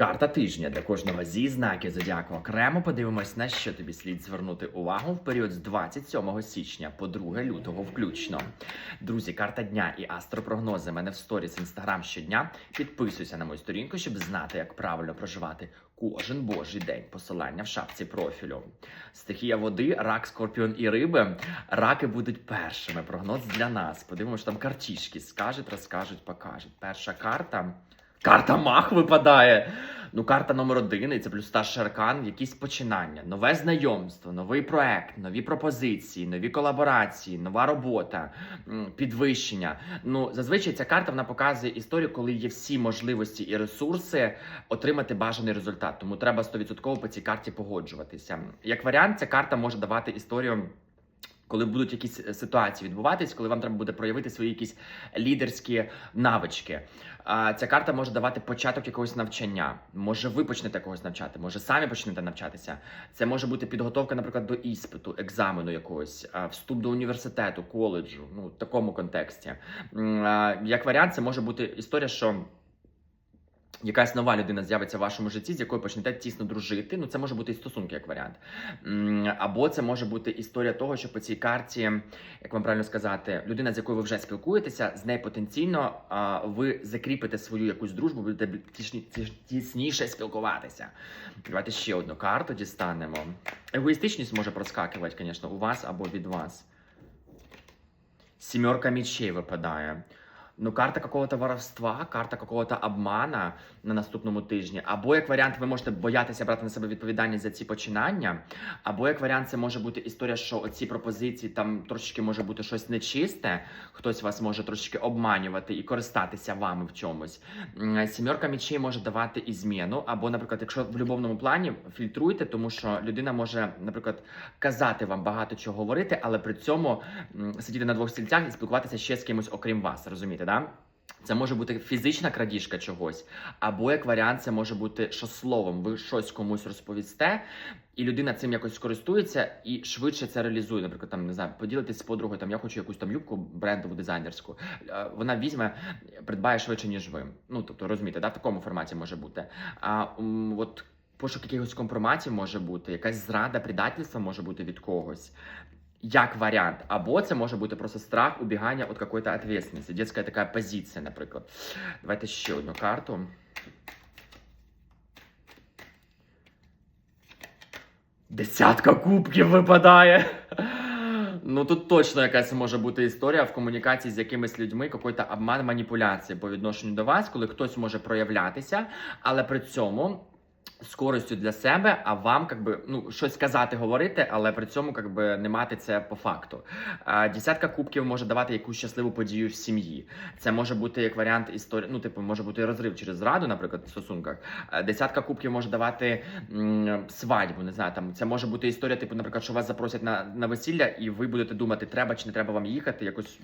Карта тижня для кожного зі знаків зодіаку окремо подивимось, на що тобі слід звернути увагу в період з 27 січня по 2 лютого включно. Друзі, карта дня і астропрогнози мене в сторіс інстаграм щодня. Підписуйся на мою сторінку, щоб знати, як правильно проживати кожен божий день. Посилання в шапці профілю. Стихія води, рак, скорпіон і риби. Раки будуть першими. Прогноз для нас. Подивимося, що там картішки скажуть, розкажуть, покажуть. Перша карта. Карта Мах випадає. Ну, карта номер один, і це плюс старший аркан, якісь починання, нове знайомство, новий проект, нові пропозиції, нові колаборації, нова робота, підвищення. Ну, зазвичай ця карта вона показує історію, коли є всі можливості і ресурси отримати бажаний результат. Тому треба 100% по цій карті погоджуватися. Як варіант, ця карта може давати історію. Коли будуть якісь е, ситуації відбуватись, коли вам треба буде проявити свої якісь лідерські навички. Ця карта може давати початок якогось навчання. Може, ви почнете когось навчати, може самі почнете навчатися. Це може бути підготовка, наприклад, до іспиту, екзамену якогось, вступ до університету, коледжу. Ну в такому контексті. Як варіант, це може бути історія, що. Якась нова людина з'явиться в вашому житті, з якою почнете тісно дружити. Ну, це може бути і стосунки, як варіант. Або це може бути історія того, що по цій карті, як вам правильно сказати, людина, з якою ви вже спілкуєтеся, з нею потенційно ви закріпите свою якусь дружбу, будете тісні- тісніше спілкуватися. Давайте ще одну карту дістанемо. Егоїстичність може проскакувати, звісно, у вас або від вас. Сімерка мечей випадає. Ну, карта какого-то воровства, карта какого-то обмана на наступному тижні. Або як варіант, ви можете боятися брати на себе відповідальність за ці починання. Або як варіант, це може бути історія, що оці пропозиції там трошечки може бути щось нечисте, хтось вас може трошечки обманювати і користатися вами в чомусь. Сімерка мечей може давати і зміну. Або, наприклад, якщо в любовному плані фільтруйте, тому що людина може, наприклад, казати вам багато чого говорити, але при цьому сидіти на двох стільцях і спілкуватися ще з кимось, окрім вас. Розумієте, да? Це може бути фізична крадіжка чогось, або як варіант, це може бути, що словом ви щось комусь розповісте, і людина цим якось скористується і швидше це реалізує. Наприклад, там не знаю, поділитись з подругою, там я хочу якусь там юбку брендову дизайнерську. Е, Вона візьме, придбає швидше, ніж ви. Ну тобто розумієте, да, в такому форматі може бути. А от пошук якихось компроматів може бути, якась зрада, предательство може бути від когось. Як варіант, або це може бути просто страх убігання від якоїсь відповідальності, детська така позиція, наприклад. Давайте ще одну карту. Десятка кубків випадає. Ну тут точно якась може бути історія в комунікації з якимись людьми, якийсь обман, маніпуляція по відношенню до вас, коли хтось може проявлятися, але при цьому з користю для себе, а вам как би, ну, щось сказати, говорити, але при цьому как би, не мати це по факту. Десятка кубків може давати якусь щасливу подію в сім'ї. Це може бути як варіант історії, ну, типу, може бути розрив через зраду, наприклад, в стосунках. Десятка кубків може давати м, свадьбу, не знаю, там це може бути історія, типу, наприклад, що вас запросять на, на весілля, і ви будете думати, треба чи не треба вам їхати, якось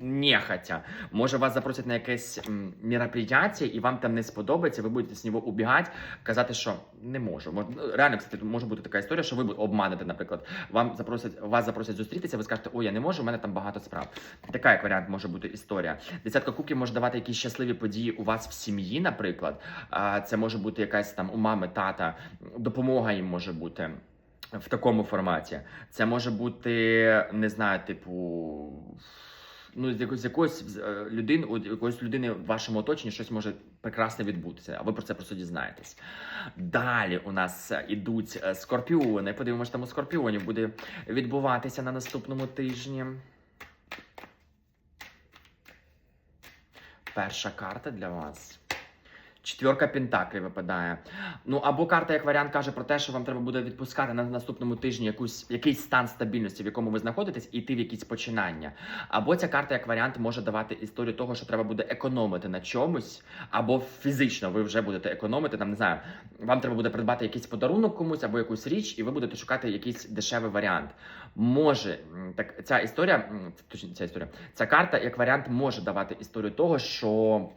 нехотя. Може, вас запросять на якесь мероприятие, і вам там не сподобається, ви будете з нього убігати, казати, що не можу. Мож- Реально, кстати, може бути така історія, що ви обманете, наприклад. Вам запросять, вас запросять зустрітися, ви скажете, ой, я не можу, у мене там багато справ. Така як варіант може бути історія. Десятка кубків може давати якісь щасливі події у вас в сім'ї, наприклад. Це може бути якась там у мами, тата, допомога їм може бути. В такому форматі. Це може бути, не знаю, типу. Ну, з якоїсь, якоїсь е, людини, у якоїсь людини в вашому оточенні щось може прекрасне відбутися, а ви про це просто дізнаєтесь. Далі у нас е, ідуть е, скорпіони. Подивимося, там у скорпіонів буде відбуватися на наступному тижні. Перша карта для вас. Четверка пентаклів випадає. Ну або карта, як варіант, каже про те, що вам треба буде відпускати на наступному тижні якусь якийсь стан стабільності, в якому ви знаходитесь, і йти в якісь починання. Або ця карта, як варіант, може давати історію того, що треба буде економити на чомусь, або фізично ви вже будете економити. Там не знаю, вам треба буде придбати якийсь подарунок комусь або якусь річ, і ви будете шукати якийсь дешевий варіант. Може, так ця історія, точніше, ця історія, ця карта, як варіант, може давати історію того, що.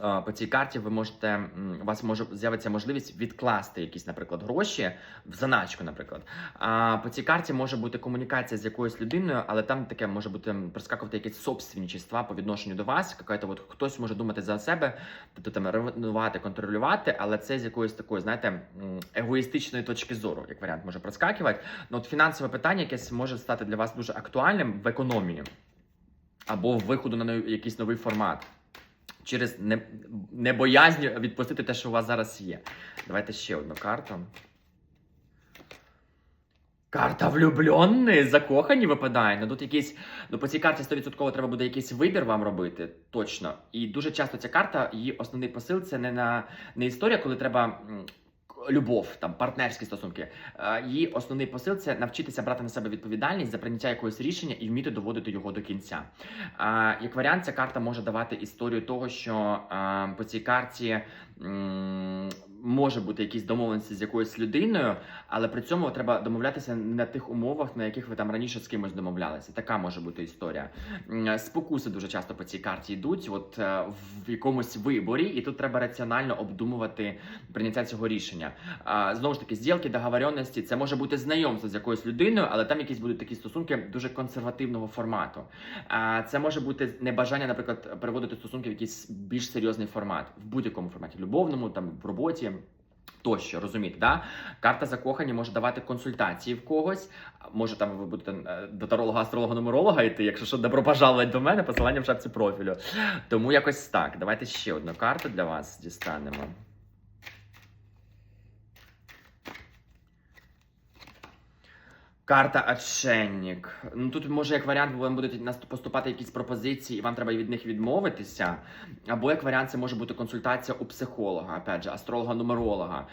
Е, По цій карті ви можете у вас може з'явиться можливість відкласти якісь, наприклад, гроші в заначку, наприклад. А по цій карті може бути комунікація з якоюсь людиною, але там таке може бути проскакувати якесь собственничество по відношенню до вас. Какая-то от хтось може думати за себе, тобто там ревнувати, контролювати, але це з якоїсь такої, знаєте, егоїстичної точки зору, як варіант може проскакувати. Ну от фінансове питання, якесь може стати для вас дуже актуальним в економії або в виходу на якийсь новий формат. Через не, небоязнь відпустити те, що у вас зараз є. Давайте ще одну карту. Карта влюблений, закохані випадає. Ну тут якийсь. Ну по цій карті 100% треба буде якийсь вибір вам робити, точно. І дуже часто ця карта, її основний посил це не на не історія, коли треба. Любов, там партнерські стосунки. Е, Її основний посил це навчитися брати на себе відповідальність за прийняття якогось рішення і вміти доводити його до кінця. Як варіант, ця карта може давати історію того, що по цій карті може бути якісь домовленості з якоюсь людиною, але при цьому треба домовлятися не на тих умовах, на яких ви там раніше з кимось домовлялися. Така може бути історія. Спокуси дуже часто по цій карті йдуть, от е, в якомусь виборі, і тут треба раціонально обдумувати прийняття цього рішення. Знову ж таки, зділки, договоренності, це може бути знайомство з якоюсь людиною, але там якісь будуть такі стосунки дуже консервативного формату. Це може бути небажання, наприклад, переводити стосунки в якийсь більш серйозний формат, в будь-якому форматі, любовному, там в роботі. Тощо, розумієте, да? Карта закохання може давати консультації в когось. Може, там ви будете е, до таролога, астролога, нумеролога йти, якщо що, добро пожаловать до мене, посилання в шапці профілю. Тому якось так. Давайте ще одну карту для вас дістанемо. Карта Отшельник. Ну тут може як варіант, вам будуть поступати якісь пропозиції, і вам треба від них відмовитися. Або як варіант, це може бути консультація у психолога, опять же, астролога-нумеролога.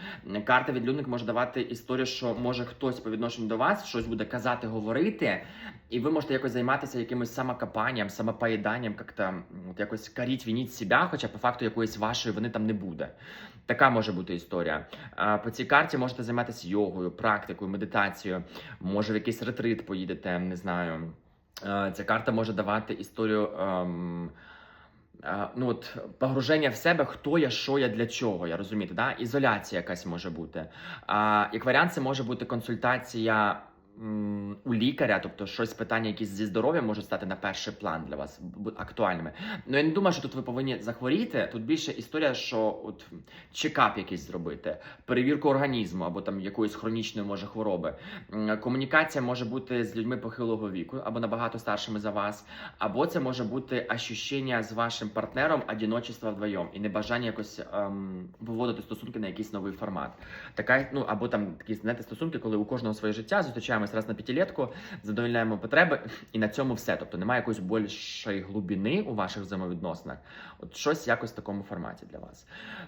Карта відлюдник може давати історію, що може хтось по відношенню до вас щось буде казати, говорити, і ви можете якось займатися якимось самокопанням, самопоїданням, як-то м, от якось каріть, вініть себе, хоча по факту якоїсь вашої вини там не буде. Така може бути історія. По цій карті можете займатися йогою, практикою, медитацією. Може, в якийсь ретрит поїдете, не знаю. Е, Ця карта може давати історію. ем, е, Ну, от, погруження в себе, хто я, що я, для чого, я розумієте, да? ізоляція якась може бути. А, як варіант, це може бути консультація у лікаря, тобто щось питання, якісь зі здоров'ям можуть стати на перший план для вас актуальними. Ну я не думаю, що тут ви повинні захворіти. Тут більше історія, що от чекап якийсь зробити, перевірку організму або там якоїсь хронічної може хвороби. Комунікація може бути з людьми похилого віку або набагато старшими за вас, або це може бути ощущення з вашим партнером одиночества вдвоєм і небажання якось ем, виводити стосунки на якийсь новий формат. Така, ну або там такі знаєте, стосунки, коли у кожного своє життя зустрічаємось раз на п'ятилетку, задовольняємо потреби, і на цьому все. Тобто немає якоїсь більшої глибини у ваших взаємовідносинах. От щось якось в такому форматі для вас.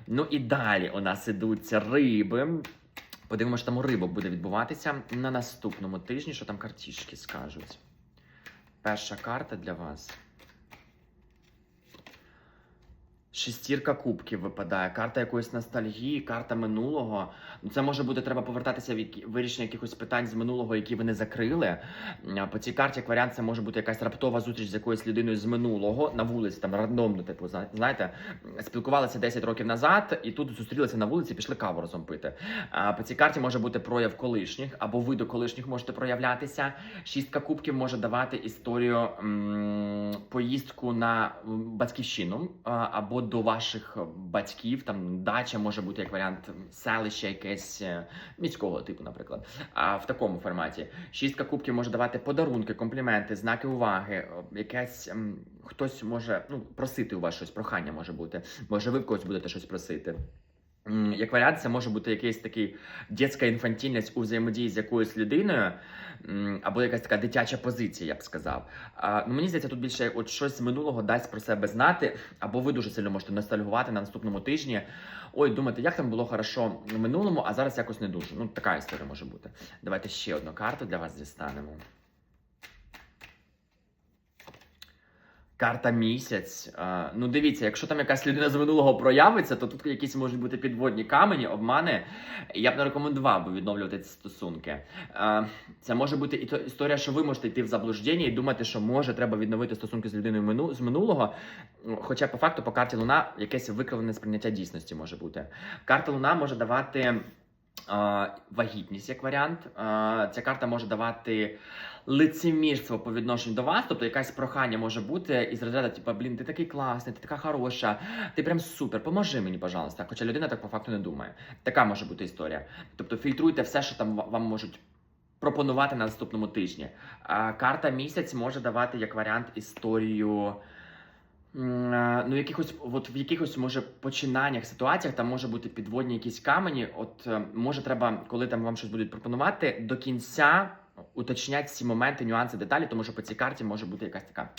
Ну і далі у нас ідуться риби. Подивимося, там у рибок буде відбуватися на наступному тижні, що там картішки скажуть. Перша карта для вас. Шестірка кубків випадає, карта якоїсь ностальгії, карта минулого. Ну, Це може бути треба повертатися в які- вирішення якихось питань з минулого, які ви не закрили. По цій карті, як варіант, це може бути якась раптова зустріч з якоюсь людиною з минулого на вулиці, там рандомно, типу, зна- знаєте, спілкувалися 10 років назад, і тут зустрілися на вулиці, пішли каву разом пити. По цій карті може бути прояв колишніх, або ви до колишніх можете проявлятися. Шістка кубків може давати історію м, поїздку на батьківщину а, до ваших батьків. Там дача може бути як варіант селище якесь е, міського типу, наприклад. А в такому форматі. Шістка кубків може давати подарунки, компліменти, знаки уваги. Якесь хтось може ну, просити у вас щось, прохання може бути. Може, ви в когось будете щось просити. Як варіант, це може бути якийсь такий дитяча інфантільність у взаємодії з якоюсь людиною, або якась така дитяча позиція, я б сказав. А, ну, мені здається, тут більше от щось з минулого дасть про себе знати, або ви дуже сильно можете ностальгувати на наступному тижні. Ой, думаєте, як там було хорошо в минулому, а зараз якось не дуже. Ну, така історія може бути. Давайте ще одну карту для вас дістанемо. Карта місяць. Ну, дивіться, якщо там якась людина з минулого проявиться, то тут якісь можуть бути підводні камені, обмани. Я б не рекомендував би відновлювати ці стосунки. Це може бути історія, що ви можете йти в заблуждення і думати, що може треба відновити стосунки з людиною з минулого. Ну, Хоча по факту по карті Луна якесь викривлене сприйняття дійсності може бути. Карта Луна може давати. Вагітність як варіант. Ця карта може давати лицемірство по відношенню до вас, тобто якесь прохання може бути із розряду, типу, блін, ти такий класний, ти така хороша, ти прям супер, поможи мені, пожалуйста. Хоча людина так по факту не думає. Така може бути історія. Тобто фільтруйте все, що там вам можуть пропонувати на наступному тижні. Карта місяць може давати як варіант історію. Е, Ну, якихось, от в якихось може починаннях, ситуаціях там може бути підводні якісь камені. От е, може, треба, коли там вам щось будуть пропонувати, до кінця уточнять ці моменти, нюанси, деталі, тому що по цій карті може бути якась така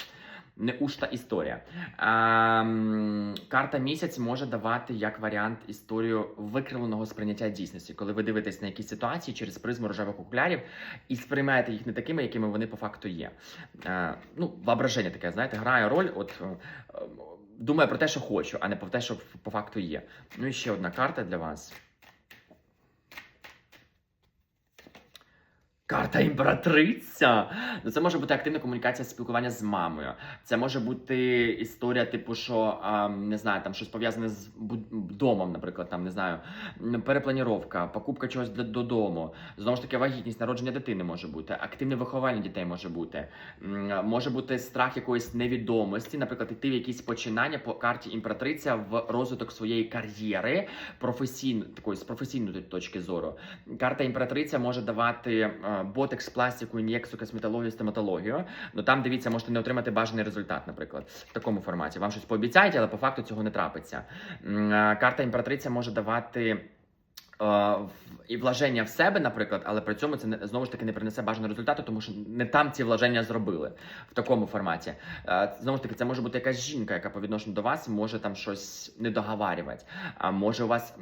неушта історія. Ем, карта місяць може давати як варіант історію викривленого сприйняття дійсності, коли ви дивитесь на якісь ситуації через призму рожевих окулярів і сприймаєте їх не такими, якими вони по факту є. Е, ну, воображення таке, знаєте, грає роль. От е, думаю про те, що хочу, а не про те, що по факту є. Ну і ще одна карта для вас. Карта імператриця. Ну, це може бути активна комунікація, спілкування з мамою. Це може бути історія, типу, що а, не знаю, там щось пов'язане з домом, наприклад, там не знаю, перепланіровка, покупка чогось для- додому. Знову ж таки, вагітність, народження дитини може бути, активне виховання дітей може бути. Може бути страх якоїсь невідомості, наприклад, йти в якісь починання по карті імператриця в розвиток своєї кар'єри професійно такої з професійної точки зору. Карта імператриця може давати е, ботекс, пластику, ін'єкцію, косметологію, стоматологію. Ну там дивіться, можете не отримати бажаний результат, наприклад, в такому форматі. Вам щось пообіцяють, але по факту цього не трапиться. Карта імператриця може давати. е, І вложення в себе, наприклад, але при цьому це не знову ж таки не принесе бажаного результату, тому що не там ці вложення зробили в такому форматі. Е, Знову ж таки, це може бути якась жінка, яка по відношенню до вас може там щось не договарювати. А може у вас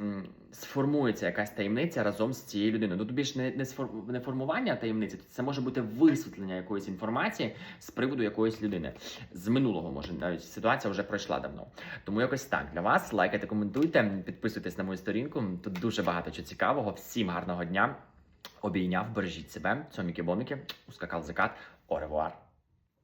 сформується якась таємниця разом з цією людиною. Ну, тут більш не, не, сфор- не формування таємниці, це може бути висвітлення якоїсь інформації з приводу якоїсь людини. З минулого може навіть ситуація вже пройшла давно. Тому якось так для вас. Лайкайте, коментуйте, підписуйтесь на мою сторінку. Тут дуже багато чого цікавого. Всім гарного дня. Обійняв, бережіть себе. Цьоміки-боміки, ускакав закат. Оревуар.